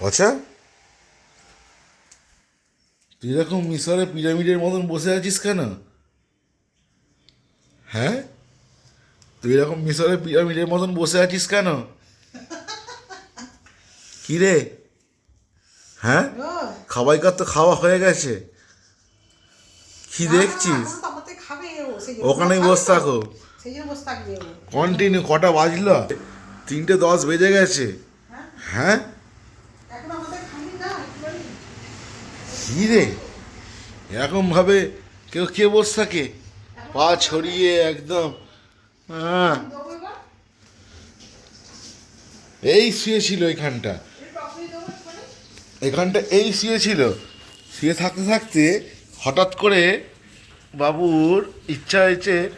পচা তুই এরকম মিশরে পিরামিডের মতন বসে আছিস কেন? হ্যাঁ? তুই এরকম মিশরে পিরামিডের মতন বসে আছিস কেন? কি রে? হ্যাঁ? খাবাই কার তো খাওয়া হয়ে গেছে। কি দেখছিস? ওখানেই বসে থাকো। কন্টিনিউ কটা বাজলো? তিনটে দশ বেজে গেছে। হ্যাঁ? হ্যাঁ এখন আমাদের খাবি না একটুখানি। কি রে? এরকম ভাবে কেউ কে বসে থাকে? পা ছড়িয়ে একদম হ্যাঁ? এই শুয়েছিল এখানটা। এখানটা এই শুয়েছিল। শুয়ে থাকতে থাকতে হঠাৎ করে বাবুর ইচ্ছা হয়েছে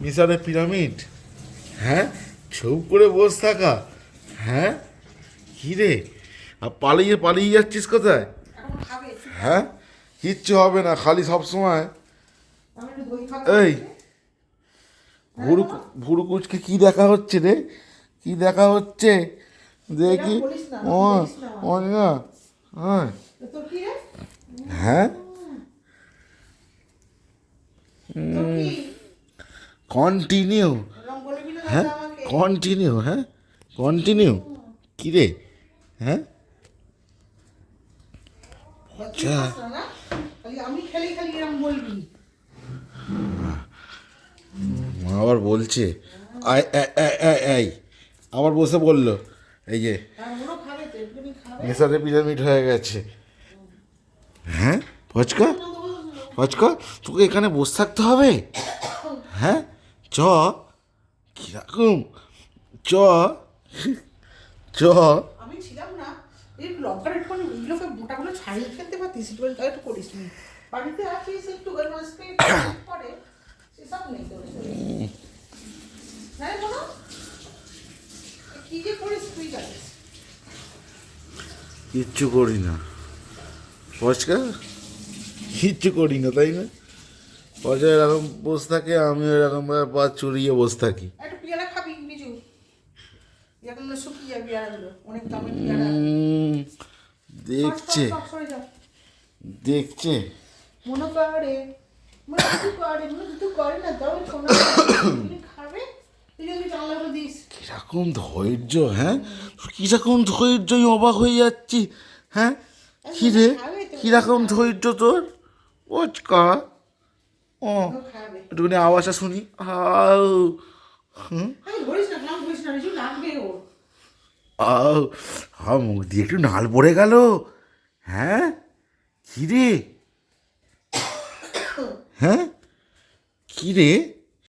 মিশরে পিরামিড। হ্যাঁ? ছৌ করে বসে থাকা। হ্যাঁ? কী রে? আর পালিয়ে পালিয়ে যাচ্ছিস কোথায়? হ্যাঁ? কিচ্ছু হবে না খালি সব সময় আমি একটু দই খাব এই ভুরু ভুরু কুচকে কি দেখা হচ্ছে রে? কি দেখা হচ্ছে? দেখি। ও। হ্যাঁ। রে? হ্যাঁ? কন্টিনিউ। হ্যাঁ? কন্টিনিউ হ্যাঁ? কন্টিনিউ। কি রে? হ্যাঁ? আমি খেলি খালি এরকম বলবি। মা আবার বলছে আয় আয় আবার বসে বলল এই যে খাবে নেশাতে পিরামিড হয়ে গেছে। হ্যাঁ ফচকা ফচকা তোকে এখানে বসে থাকতে হবে? হ্যাঁ? চ। কীরকম? চ। চ। আমি ছিলাম না এই লঙ্কার মোটাগুলো ছাড়িয়ে ফেলতে পারতিস একটু একটু করিস নি। বাড়িতে আছিস একটু গরম আসতে পরে সেসব নেই তোর। হ্যাঁ বলো। কি যে করিস তুই জানিস। কিচ্ছু করি না। ফচকা কিচ্ছু করি না তাই না? পয়সা এরকম বসে থাকে আমি এরকম পা চড়িয়ে বসে থাকি। একটু পেয়ারা খাবি নিজু এখন শুকিয়ে পেয়ারাগুলো অনেক দামের পেয়ারা। উম, দেখছে। দেখছে। মনে করে মনে কিছু করে মনে কিছু করে না তাও খাবে? তুই যদি জানলাগুলো দিস। কীরকম ধৈর্য হ্যাঁ? কীরকম ধৈর্য অবাক হয়ে যাচ্ছি হ্যাঁ? কি রে? কীরকম ধৈর্য তোর? ওচকা। ও। একটুখানি আওয়াজটা শুনি। হাউ হুম? হা মুখ দিয়ে একটু নাল পড়ে গেল। হ্যাঁ? কী রে হ্যাঁ? কী রে